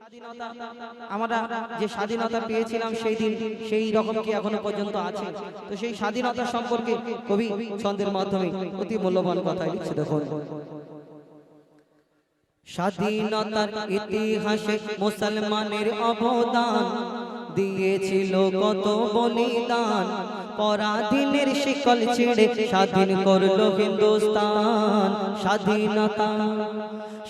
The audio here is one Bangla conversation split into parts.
স্বাধীনতা আমরা যে স্বাধীনতা পেয়েছিলাম সেই দিন, সেই রকম কি এখনও পর্যন্ত আছে? তো সেই স্বাধীনতা সম্পর্কে কবি ছন্দের মাধ্যমে অতি মূল্যবান কথা লিখছে, দেখুন। স্বাধীনতার ইতিহাসে মুসলমানের অবদান দিয়েছিল কত বলিদান। পরাধীনের শিকল ছেড়ে স্বাধীন করল হিন্দুস্তান। স্বাধীনতা,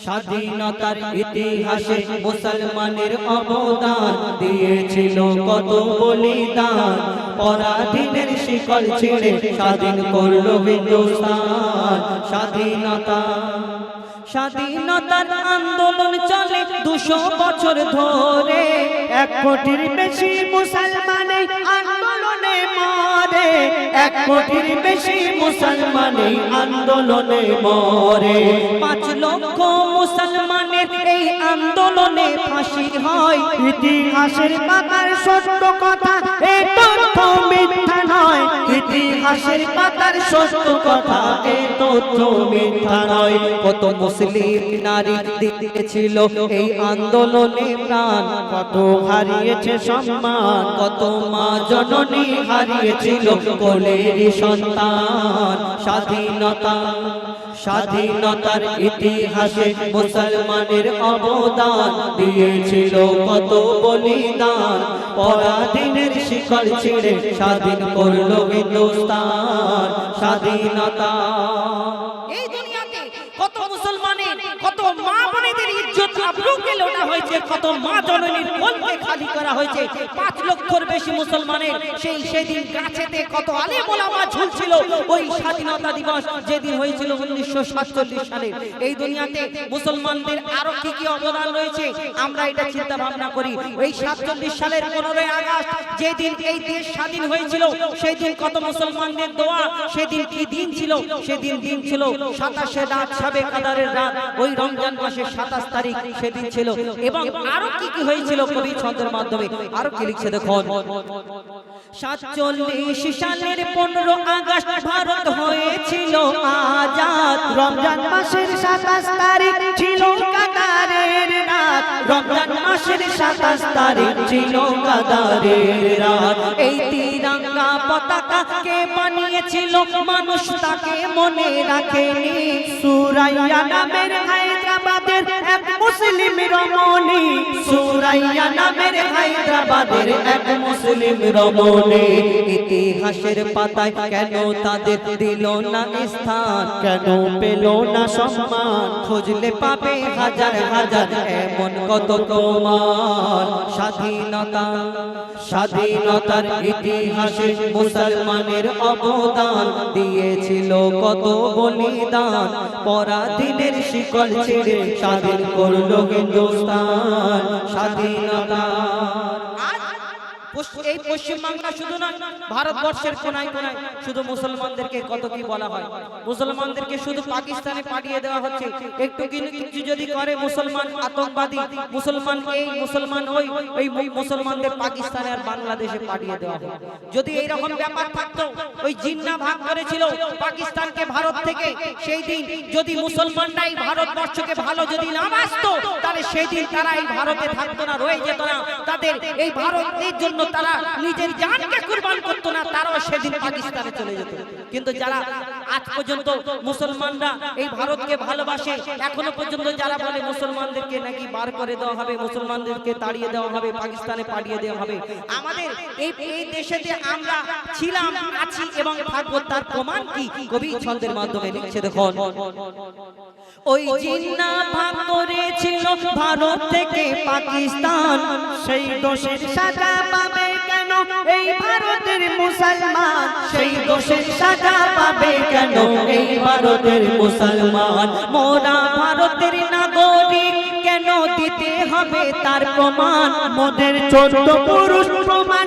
স্বাধীনতার ইতিহাসে মুসলমানের অবদান। দিয়েছিল কত বলিদান। পরাধীনের শিকল ছেড়ে স্বাধীন করল হিন্দুস্তান। স্বাধীনতা স্বাধীনতার আন্দোলন চলে দুশো বছর ধরে। এক কোটির বেশি মুসলমান আন্দোলনে মরে। এক কোটির বেশি মুসলমান আন্দোলনে মরে। পাঁচ লক্ষ মুসলমানের এই আন্দোলনে ফাঁসি হয়। ইতিহাসের পাতার সত্য কথা, এ তথ্য মিথ্যা নয়। ইতিহাসের পাতার সত্য কথা, এ তথ্য মিথ্যা নয়। কত মুসলিম নারী দিয়েছিল এই আন্দোলনে প্রাণ। কত হারিয়েছে সম্মান, কত মা জননী হারিয়েছিল কোলের সন্তান। স্বাধীনতা, স্বাধীনতার ইতিহাসে মুসলমানের অবদান দিয়েছিল কত বলিদান। পরাধীনের শিকল ছেড়ে স্বাধীন করল হিন্দুস্তান। স্বাধীনতা। আবরুকে লোটা হয়েছে, কত মা জননীর কোলকে খালি করা হয়েছে। পাঁচ লক্ষর বেশি মুসলমানের সেই সেদিন গাছেতে কত আলে মোলামা ঝুলছিল। ওই স্বাধীনতা দিবস যেদিন হয়েছিল উনিশশো সাতচল্লিশ সালে। এই দুনিয়াতে মুসলমানদের আরও কি কি অবদান রয়েছে, আমরা এটা চিন্তা ভাবনা করি। ওই সাতচল্লিশ সালের পনেরোই আগস্ট যেদিন এই দেশ স্বাধীন হয়েছিল সেই দিন কত মুসলমানদের দোয়া, সেদিন কি দিন ছিল? সেদিন দিন ছিল সাতাশে রাত সাবে কাদারের রাত। ওই রমজান মাসের সাতাশ তারিখ সেদিন ছিল। এবং আরও কি কি হয়েছিল কবি ছন্দের মাধ্যমে? আরও কি লিখছে দেখুন। সাতচল্লিশ সালের পনেরো আগস্ট ভারত হয়েছিল আজাদ। রমজান মাসের সাতাশ তারিখ ছিল কাতারের রাত। রমজান মাসের সাতাশ তারিখ ছিল কাতারের রাত। এই তিরঙ্গা পতাকা কে বানিয়েছিল মানুষ তাকে মনে রাখেনি। সুরাইয়া নামের হায়দ্রাবাদের এক মুসলিম রমণী, সুরাইয়া নামের হায়দ্রাবাদের এক মুসলিম রমণী। ইতিহাসের পাতায় কেন তাদের দিল না স্থান? কেন পেল না সম্মান? খুঁজলে পাবে হাজার হাজার, এমন কত তোমার স্বাধীনতা, স্বাধীনতার ইতিহাসে মুসলমানের অবদান দিয়েছিল কত বলিদান। পরাধীনের শিকল ছেড়ে স্বাধীন করল হিন্দুস্তান স্বাধীনতা। এই পশ্চিম বাংলা শুধু নয়, ভারতবর্ষের কোনায় কোনায় শুধু মুসলমানদেরকে কত কি বলা হয়? মুসলমানদেরকে শুধু পাকিস্তানে পাঠিয়ে দেওয়া হচ্ছে। একটু কিছু যদি করে মুসলমান আতঙ্কবাদী, মুসলমান এই, মুসলমান ওই ওই মুসলমানদের পাকিস্তানে আর বাংলাদেশে পাঠিয়ে দেওয়া হয়। যদি এই রকম ব্যাপার থাকতো, ওই জিন্না ভাগ করেছিল পাকিস্তানকে ভারত থেকে, সেই দিন যদি মুসলমানরা এই ভারতবর্ষকে ভালো যদি না বাসতো তাহলে সেই দিন তারা এই ভারতে থাকতো না, রয়ে যেত না। তাদের এই ভারতের জন্য তারা নিজের জানকে কুরবান করতো না, তারাও সেদিন পাকিস্তানে চলে যেত। কিন্তু যারা আজ পর্যন্ত মুসলমানরা এই ভারতকে ভালোবাসে, এখনও পর্যন্ত যারা বলে মুসলমানদেরকে নাকি বার করে দেওয়া হবে, মুসলমানদেরকে তাড়িয়ে দেওয়া হবে, পাকিস্তানে পাঠিয়ে দেওয়া হবে, আমাদের এই এই দেশে যে আমরা ছিলাম, আছি এবং থাকব, তার প্রমাণ কি? কবি ছন্দের মাধ্যমে লিখছে, দেখুন। ওই জিন্না ভাগ করেছিল ভারত থেকে পাকিস্তান, সেই দোষের সাজা পাবে কেন? এই ভারতের মুসলমান সেই সাজা পাবে কেন? এই ভারতের মুসলমান মোরা ভারতের নাগরিক কেন দিতে হবে তার প্রমাণ? মোদের চোদ্দ পুরুষ প্রমাণ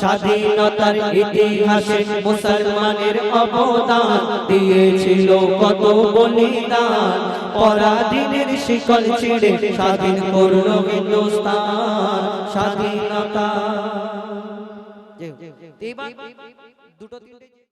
স্বাধীনতার ইতিহাসে মুসলমানের অবদান দিয়েছিল কত বলিদান। পরাধীনের শিকল ছিঁড়ে স্বাধীন করল হিন্দুস্তান। স্বাধীনতা। দুটো তিনটে